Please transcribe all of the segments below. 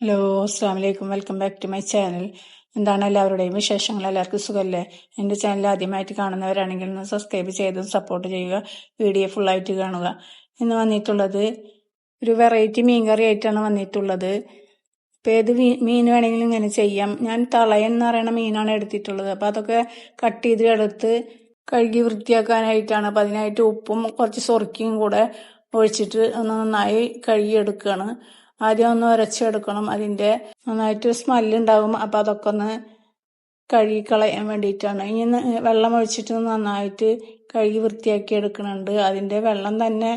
Hello അസ്സാം വലൈക്കും welcome back to my channel എന്താണ് എല്ലാവരുടെയും വിശേഷങ്ങൾ? എല്ലാവർക്കും സുഖമല്ലേ എന്റെ ചാനൽ ആദ്യമായിട്ട് കാണുന്നവരാണെങ്കിൽ ഒന്ന് സബ്സ്ക്രൈബ് ചെയ്ത് സപ്പോർട്ട് ചെയ്യുക. വീഡിയോ ഫുള്ളായിട്ട് കാണുക. ഇന്ന് വന്നിട്ടുള്ളത് ഒരു വെറൈറ്റി മീൻ കറി ആയിട്ടാണ് വന്നിട്ടുള്ളത്. ഇപ്പം ഏത് മീൻ വേണമെങ്കിലും ഇങ്ങനെ ചെയ്യാം. ഞാൻ തളയൻ എന്ന് പറയുന്ന മീനാണ് എടുത്തിട്ടുള്ളത്. അപ്പം അതൊക്കെ കട്ട് ചെയ്ത് എടുത്ത് കഴുകി വൃത്തിയാക്കാനായിട്ടാണ്. അപ്പം അതിനായിട്ട് ഉപ്പും കുറച്ച് സൊറുക്കിയും കൂടെ ഒഴിച്ചിട്ട് ഒന്ന് നന്നായി കഴുകിയെടുക്കുകയാണ് ആദ്യം ഒന്ന് ഉരച്ചെടുക്കണം അതിന്റെ നന്നായിട്ട് സ്മെല്ലുണ്ടാകും അപ്പം അതൊക്കെ ഒന്ന് കഴുകി കളയാൻ വേണ്ടിയിട്ടാണ്. ഇനി വെള്ളം ഒഴിച്ചിട്ട് നന്നായിട്ട് കഴുകി വൃത്തിയാക്കി എടുക്കുന്നുണ്ട് അതിന്റെ വെള്ളം തന്നെ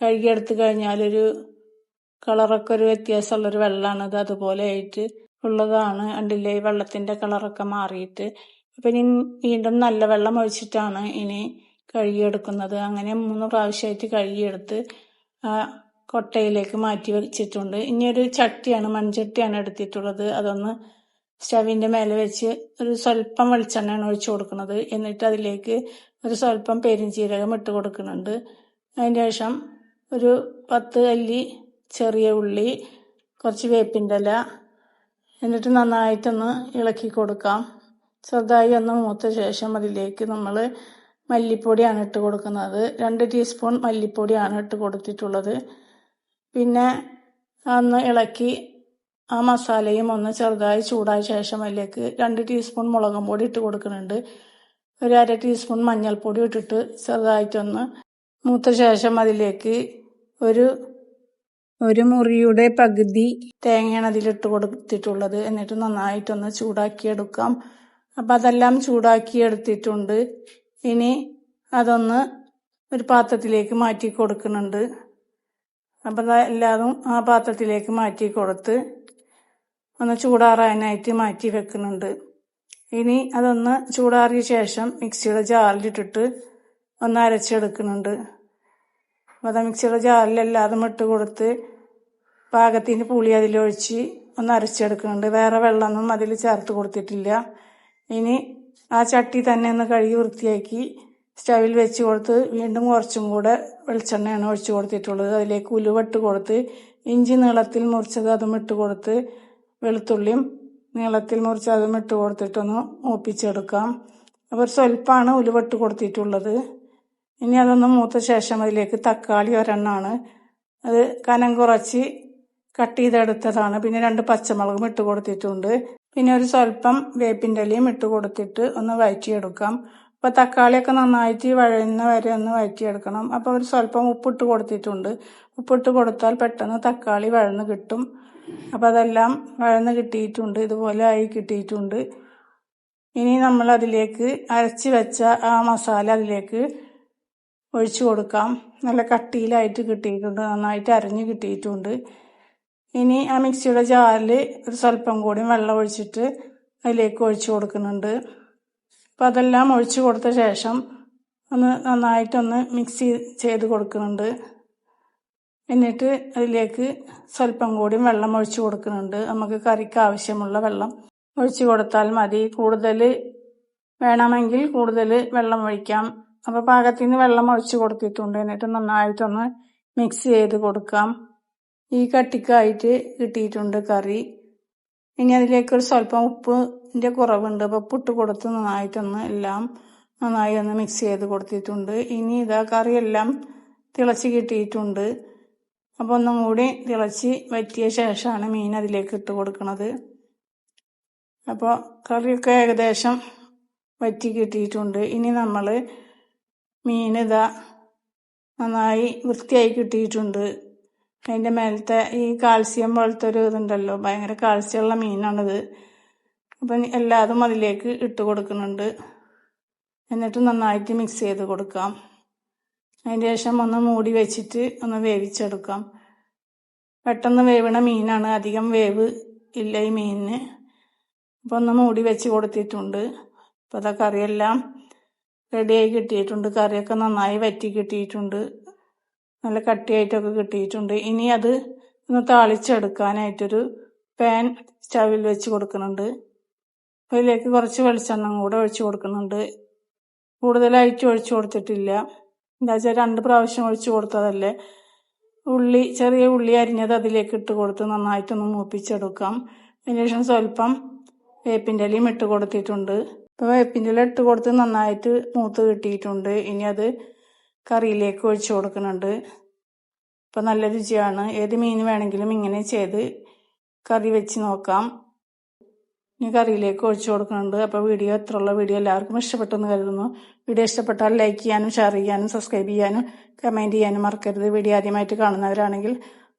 കഴുകിയെടുത്ത് കഴിഞ്ഞാലൊരു കളറൊക്കെ ഒരു വ്യത്യാസമുള്ളൊരു വെള്ളമാണ് അത് അതുപോലെ ആയിട്ട് ഉള്ളതാണ്. കണ്ടില്ലേ? വെള്ളത്തിന്റെ കളറൊക്കെ മാറിയിട്ട്. അപ്പം ഇനി വീണ്ടും നല്ല വെള്ളം ഒഴിച്ചിട്ടാണ് ഇനി കഴുകിയെടുക്കുന്നത്. അങ്ങനെ മൂന്ന് പ്രാവശ്യമായിട്ട് കഴുകിയെടുത്ത് കൊട്ടയിലേക്ക് മാറ്റി വെച്ചിട്ടുണ്ട്. ഇനി ഒരു ചട്ടിയാണ് മൺചട്ടിയാണ് എടുത്തിട്ടുള്ളത്. അതൊന്ന് സ്റ്റവിന്റെ മേലെ വെച്ച് ഒരു സ്വല്പം വെളിച്ചെണ്ണയാണ് ഒഴിച്ചു കൊടുക്കുന്നത്. എന്നിട്ട് അതിലേക്ക് ഒരു സ്വല്പം പെരിഞ്ചീരകം ഇട്ട് കൊടുക്കുന്നുണ്ട്. അതിന് ശേഷം ഒരു പത്ത് അല്ലി ചെറിയ ഉള്ളി കുറച്ച് വേപ്പിന്റെ ഇല എന്നിട്ട് നന്നായിട്ടൊന്ന് ഇളക്കി കൊടുക്കാം. ചെറുതായി ഒന്ന് മൂത്ത ശേഷം അതിലേക്ക് നമ്മൾ മല്ലിപ്പൊടിയാണ് ഇട്ട് കൊടുക്കുന്നത്. രണ്ട് ടീസ്പൂൺ മല്ലിപ്പൊടിയാണ് ഇട്ട് കൊടുത്തിട്ടുള്ളത്. പിന്നെ ഒന്ന് ഇളക്കി ആ മസാലയും ഒന്ന് ചെറുതായി ചൂടായ ശേഷം അതിലേക്ക് രണ്ട് ടീസ്പൂൺ മുളകും പൊടി ഇട്ട് കൊടുക്കുന്നുണ്ട്. ഒരു അര ടീസ്പൂൺ മഞ്ഞൾപ്പൊടി ഇട്ടിട്ട് ചെറുതായിട്ടൊന്ന് മൂത്ത ശേഷം അതിലേക്ക് ഒരു ഒരു മുറിയുടെ പകുതി തേങ്ങയാണ് അതിലിട്ട് കൊടുത്തിട്ടുള്ളത്. എന്നിട്ട് നന്നായിട്ടൊന്ന് ചൂടാക്കിയെടുക്കാം. അപ്പം അതെല്ലാം ചൂടാക്കിയെടുത്തിട്ടുണ്ട്. ഇനി അതൊന്ന് ഒരു പാത്രത്തിലേക്ക് മാറ്റി കൊടുക്കുന്നുണ്ട്. അപ്പം എല്ലാതും ആ പാത്രത്തിലേക്ക് മാറ്റി കൊടുത്ത് ഒന്ന് ചൂടാറാനായിട്ട് മാറ്റി വെക്കുന്നുണ്ട്. ഇനി അതൊന്ന് ചൂടാറിയ ശേഷം മിക്സിയുടെ ജാറിലിട്ടിട്ട് ഒന്ന് അരച്ചെടുക്കുന്നുണ്ട്. അപ്പോൾ അത് മിക്സിയുടെ ജാറിലെല്ലാതും ഇട്ട് കൊടുത്ത് പാകത്തിന് പുളി അതിലൊഴിച്ച് ഒന്ന് അരച്ചെടുക്കുന്നുണ്ട്. വേറെ വെള്ളമൊന്നും അതിൽ ചേർത്ത് കൊടുത്തിട്ടില്ല. ഇനി ആ ചട്ടി തന്നെ ഒന്ന് കഴുകി വൃത്തിയാക്കി സ്റ്റവിൽ വെച്ച് കൊടുത്ത് വീണ്ടും കുറച്ചും കൂടെ വെളിച്ചെണ്ണയാണ് ഒഴിച്ചു കൊടുത്തിട്ടുള്ളത്. അതിലേക്ക് ഉലുവട്ട് കൊടുത്ത് ഇഞ്ചി നീളത്തിൽ മുറിച്ചത് അതും ഇട്ട് കൊടുത്ത് വെളുത്തുള്ളിയും നീളത്തിൽ മുറിച്ച് അതും ഇട്ട് കൊടുത്തിട്ടൊന്ന് മൂപ്പിച്ചെടുക്കാം. അപ്പോൾ സ്വൽപ്പമാണ് ഉലുവട്ട് കൊടുത്തിട്ടുള്ളത്. ഇനി അതൊന്ന് മൂത്ത ശേഷം അതിലേക്ക് തക്കാളി ഒരെണ്ണമാണ് അത് കനം കുറച്ച് കട്ട് ചെയ്തെടുത്തതാണ്. പിന്നെ രണ്ട് പച്ചമുളകും ഇട്ട് കൊടുത്തിട്ടുണ്ട്. പിന്നെ ഒരു സ്വല്പം വേപ്പിന്റെ ഇലയും ഇട്ട് കൊടുത്തിട്ട് ഒന്ന് വഴറ്റിയെടുക്കാം. അപ്പോൾ തക്കാളിയൊക്കെ നന്നായിട്ട് വഴയുന്ന വരെ ഒന്ന് വഴറ്റിയെടുക്കണം. അപ്പോൾ ഒരു സ്വല്പം ഉപ്പിട്ട് കൊടുത്തിട്ടുണ്ട്. ഉപ്പിട്ട് കൊടുത്താൽ പെട്ടെന്ന് തക്കാളി വഴന്ന് കിട്ടും. അപ്പോൾ അതെല്ലാം വഴന്ന് കിട്ടിയിട്ടുണ്ട്. ഇതുപോലെ ആയി കിട്ടിയിട്ടുണ്ട്. ഇനി നമ്മൾ അതിലേക്ക് അരച്ച് വെച്ച ആ മസാല അതിലേക്ക് ഒഴിച്ചു കൊടുക്കാം. നല്ല കട്ടിയിലായിട്ട് കിട്ടിയിട്ടുണ്ട്. നന്നായിട്ട് അരഞ്ഞ് കിട്ടിയിട്ടുണ്ട്. ഇനി ആ മിക്സിയുടെ ജാറിൽ ഒരു സ്വല്പം കൂടി വെള്ളം ഒഴിച്ചിട്ട് അതിലേക്ക് ഒഴിച്ചു കൊടുക്കുന്നുണ്ട്. അപ്പം അതെല്ലാം ഒഴിച്ച് കൊടുത്ത ശേഷം ഒന്ന് നന്നായിട്ടൊന്ന് മിക്സ് ചെയ്ത് കൊടുക്കുന്നുണ്ട്. എന്നിട്ട് അതിലേക്ക് സ്വല്പം കൂടി വെള്ളം ഒഴിച്ച് കൊടുക്കുന്നുണ്ട്. നമുക്ക് കറിക്ക് ആവശ്യമുള്ള വെള്ളം ഒഴിച്ച് കൊടുത്താൽ മതി. കൂടുതൽ വേണമെങ്കിൽ കൂടുതൽ വെള്ളം ഒഴിക്കാം. അപ്പോൾ പാകത്തിന് വെള്ളം ഒഴിച്ച് കൊടുത്തിട്ടുണ്ട്. എന്നിട്ട് നന്നായിട്ടൊന്ന് മിക്സ് ചെയ്ത് കൊടുക്കാം. ഈ കട്ടിക്കായിട്ട് കിട്ടിയിട്ടുണ്ട് കറി. ഇനി അതിലേക്ക് ഒരു സ്വല്പം ഉപ്പിന്റെ കുറവുണ്ട്. അപ്പോൾ പുട്ട് കൊടുത്ത് നന്നായിട്ടൊന്ന് എല്ലാം നന്നായി ഒന്ന് മിക്സ് ചെയ്ത് കൊടുത്തിട്ടുണ്ട്. ഇനി ഇതാ കറിയെല്ലാം തിളച്ച് കിട്ടിയിട്ടുണ്ട്. അപ്പോൾ ഒന്നും കൂടി തിളച്ച് വറ്റിയ ശേഷമാണ് മീൻ അതിലേക്ക് ഇട്ട് കൊടുക്കുന്നത് അപ്പോൾ കറിയൊക്കെ ഏകദേശം വറ്റി കിട്ടിയിട്ടുണ്ട്. ഇനി നമ്മൾ മീൻ ഇതാ നന്നായി വൃത്തിയായി കിട്ടിയിട്ടുണ്ട്. അതിന്റെ മേലത്തെ ഈ കാൽസ്യം പോലത്തെ ഒരു ഇതുണ്ടല്ലോ ഭയങ്കര കാൽസ്യമുള്ള മീനാണിത്. അപ്പം എല്ലാതും അതിലേക്ക് ഇട്ട് കൊടുക്കുന്നുണ്ട്. എന്നിട്ട് നന്നായിട്ട് മിക്സ് ചെയ്ത് കൊടുക്കാം. അതിന് ശേഷം ഒന്ന് മൂടി വെച്ചിട്ട് ഒന്ന് വേവിച്ചെടുക്കാം. പെട്ടെന്ന് വേവണ മീനാണ്. അധികം വേവ് ഇല്ല ഈ മീനിന്. അപ്പോൾ ഒന്ന് മൂടി വെച്ച് കൊടുത്തിട്ടുണ്ട്. അപ്പോൾ അതാ കറിയെല്ലാം റെഡിയായി കിട്ടിയിട്ടുണ്ട്. കറിയൊക്കെ നന്നായി വറ്റി കിട്ടിയിട്ടുണ്ട്. നല്ല കട്ടിയായിട്ടൊക്കെ കിട്ടിയിട്ടുണ്ട്. ഇനി അത് ഒന്ന് താളിച്ചെടുക്കാനായിട്ടൊരു പാൻ സ്റ്റവിൽ വെച്ച് കൊടുക്കുന്നുണ്ട്. അതിലേക്ക് കുറച്ച് വെളിച്ചെണ്ണ കൂടെ ഒഴിച്ചു കൊടുക്കുന്നുണ്ട്. കൂടുതലായിട്ട് ഒഴിച്ചു കൊടുത്തിട്ടില്ല. എന്താ വെച്ചാൽ രണ്ട് പ്രാവശ്യം ഒഴിച്ചു കൊടുത്തതല്ലേ. ഉള്ളി ചെറിയ ഉള്ളി അരിഞ്ഞത് അതിലേക്ക് ഇട്ട് കൊടുത്ത് നന്നായിട്ടൊന്ന് മൂപ്പിച്ചെടുക്കാം. അതിനുശേഷം സ്വല്പം വേപ്പിന്റെ ഇലയും ഇട്ട് കൊടുത്തിട്ടുണ്ട്. ഇപ്പോൾ വേപ്പിന്റെ ഇല ഇട്ട് കൊടുത്ത് നന്നായിട്ട് മൂത്ത് കിട്ടിയിട്ടുണ്ട്. ഇനി അത് കറിയിലേക്ക് ഒഴിച്ചു കൊടുക്കുന്നുണ്ട്. അപ്പോൾ നല്ല രുചിയാണ്. ഏത് മീൻ വേണമെങ്കിലും ഇങ്ങനെ ചെയ്ത് കറി വെച്ച് നോക്കാം. ഇനി കറിയിലേക്ക് ഒഴിച്ചു കൊടുക്കുന്നുണ്ട്. അപ്പോൾ വീഡിയോ എത്രയുള്ള വീഡിയോ എല്ലാവർക്കും ഇഷ്ടപ്പെട്ടെന്ന് കരുതുന്നു. വീഡിയോ ഇഷ്ടപ്പെട്ടാൽ ലൈക്ക് ചെയ്യാനും ഷെയർ ചെയ്യാനും സബ്സ്ക്രൈബ് ചെയ്യാനും കമന്റ് ചെയ്യാനും മറക്കരുത്. വീഡിയോ ആദ്യമായിട്ട് കാണുന്നവരാണെങ്കിൽ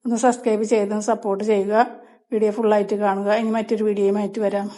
ഒന്ന് സബ്സ്ക്രൈബ് ചെയ്തും സപ്പോർട്ട് ചെയ്യുക. വീഡിയോ ഫുള്ളായിട്ട് കാണുക. ഇനി മറ്റൊരു വീഡിയോയുമായിട്ട് വരാം.